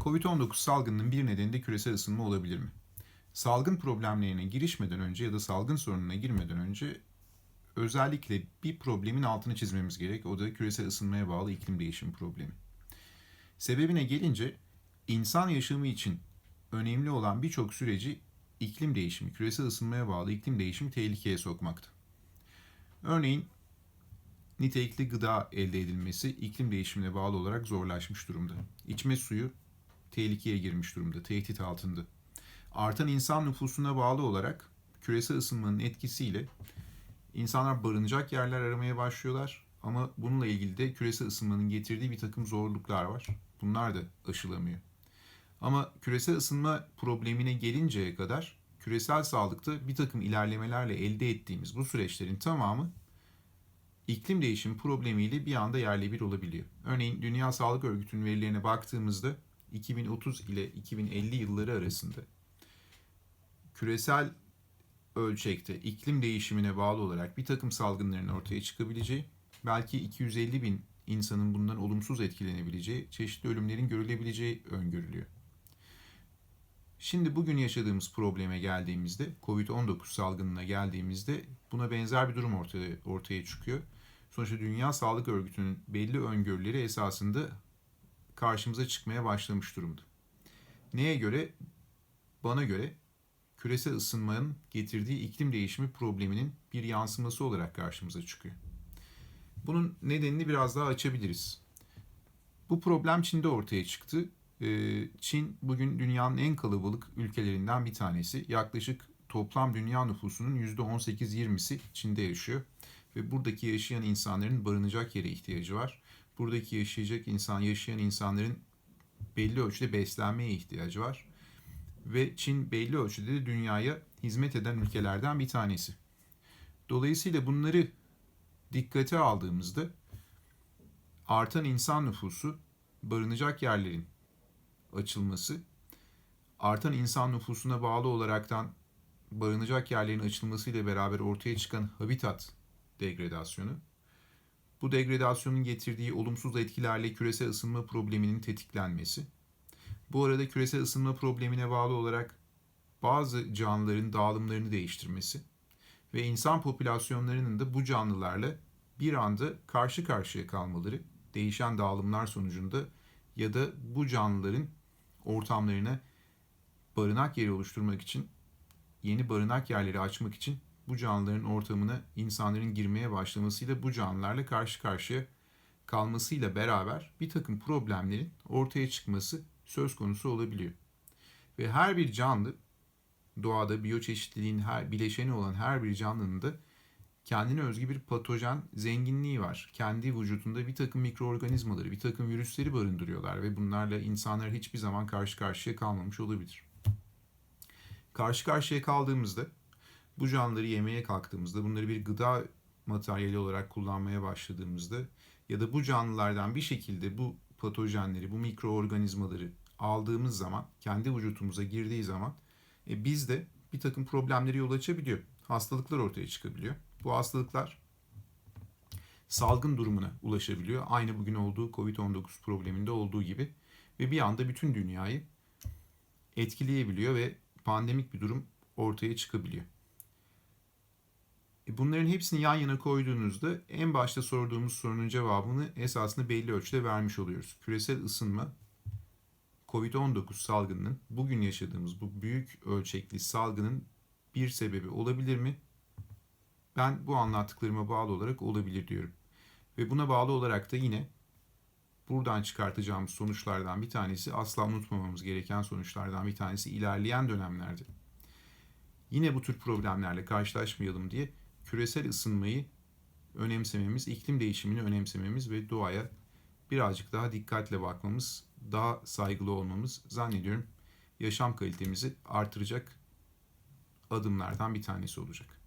Covid-19 salgınının bir nedeni de küresel ısınma olabilir mi? Salgın problemlerine girişmeden önce ya da salgın sorununa girmeden önce özellikle bir problemin altını çizmemiz gerek. O da küresel ısınmaya bağlı iklim değişimi problemi. Sebebine gelince insan yaşamı için önemli olan birçok süreci iklim değişimi, küresel ısınmaya bağlı iklim değişimi tehlikeye sokmakta. Örneğin nitelikli gıda elde edilmesi iklim değişimine bağlı olarak zorlaşmış durumda. İçme suyu tehlikeye girmiş durumda, tehdit altında. Artan insan nüfusuna bağlı olarak küresel ısınmanın etkisiyle insanlar barınacak yerler aramaya başlıyorlar. Ama bununla ilgili de küresel ısınmanın getirdiği bir takım zorluklar var. Bunlar da aşılamıyor. Ama küresel ısınma problemine gelinceye kadar küresel sağlıkta bir takım ilerlemelerle elde ettiğimiz bu süreçlerin tamamı iklim değişimi problemiyle bir anda yerle bir olabiliyor. Örneğin Dünya Sağlık Örgütü'nün verilerine baktığımızda 2030 ile 2050 yılları arasında küresel ölçekte iklim değişimine bağlı olarak bir takım salgınların ortaya çıkabileceği, belki 250 bin insanın bundan olumsuz etkilenebileceği, çeşitli ölümlerin görülebileceği öngörülüyor. Şimdi bugün yaşadığımız probleme geldiğimizde, Covid-19 salgınına geldiğimizde buna benzer bir durum ortaya, ortaya çıkıyor. Sonuçta Dünya Sağlık Örgütü'nün belli öngörüleri esasında karşımıza çıkmaya başlamış durumda. Neye göre? Bana göre küresel ısınmanın getirdiği iklim değişimi probleminin bir yansıması olarak karşımıza çıkıyor. Bunun nedenini biraz daha açabiliriz. Bu problem Çin'de ortaya çıktı. Ee, Çin bugün dünyanın en kalabalık ülkelerinden bir tanesi. Yaklaşık toplam dünya nüfusunun %18-20'si Çin'de yaşıyor. Ve buradaki yaşayan insanların barınacak yere ihtiyacı var. Buradaki yaşayacak insan, yaşayan insanların belli ölçüde beslenmeye ihtiyacı var. Ve Çin belli ölçüde de dünyaya hizmet eden ülkelerden bir tanesi. Dolayısıyla bunları dikkate aldığımızda artan insan nüfusu, barınacak yerlerin açılması, artan insan nüfusuna bağlı olaraktan barınacak yerlerin açılmasıyla beraber ortaya çıkan habitat degradasyonu, bu degradasyonun getirdiği olumsuz etkilerle küresel ısınma probleminin tetiklenmesi, bu arada küresel ısınma problemine bağlı olarak bazı canlıların dağılımlarını değiştirmesi ve insan popülasyonlarının da bu canlılarla bir anda karşı karşıya kalmaları değişen dağılımlar sonucunda ya da bu canlıların ortamlarına barınak yeri oluşturmak için yeni barınak yerleri açmak için bu canlıların ortamına insanların girmeye başlamasıyla bu canlılarla karşı karşıya kalmasıyla beraber bir takım problemlerin ortaya çıkması söz konusu olabiliyor. Ve her bir canlı doğada biyoçeşitliliğin her bileşeni olan her bir canlının da kendine özgü bir patojen zenginliği var. Kendi vücudunda bir takım mikroorganizmaları, bir takım virüsleri barındırıyorlar ve bunlarla insanlar hiçbir zaman karşı karşıya kalmamış olabilir. Karşı karşıya kaldığımızda bu canlıları yemeye kalktığımızda, bunları bir gıda materyali olarak kullanmaya başladığımızda ya da bu canlılardan bir şekilde bu patojenleri, bu mikroorganizmaları aldığımız zaman, kendi vücutumuza girdiği zaman e, biz de bir takım problemleri yol açabiliyor. Hastalıklar ortaya çıkabiliyor. Bu hastalıklar salgın durumuna ulaşabiliyor. Aynı bugün olduğu Covid-19 probleminde olduğu gibi ve bir anda bütün dünyayı etkileyebiliyor ve pandemik bir durum ortaya çıkabiliyor. E, bunların hepsini yan yana koyduğunuzda en başta sorduğumuz sorunun cevabını esasında belli ölçüde vermiş oluyoruz. Küresel ısınma Covid-19 salgınının bugün yaşadığımız bu büyük ölçekli salgının bir sebebi olabilir mi? Ben bu anlattıklarıma bağlı olarak olabilir diyorum. Ve buna bağlı olarak da yine buradan çıkartacağımız sonuçlardan bir tanesi asla unutmamamız gereken sonuçlardan bir tanesi ilerleyen dönemlerde yine bu tür problemlerle karşılaşmayalım diye küresel ısınmayı önemsememiz, iklim değişimini önemsememiz ve doğaya birazcık daha dikkatle bakmamız, daha saygılı olmamız zannediyorum yaşam kalitemizi artıracak adımlardan bir tanesi olacak.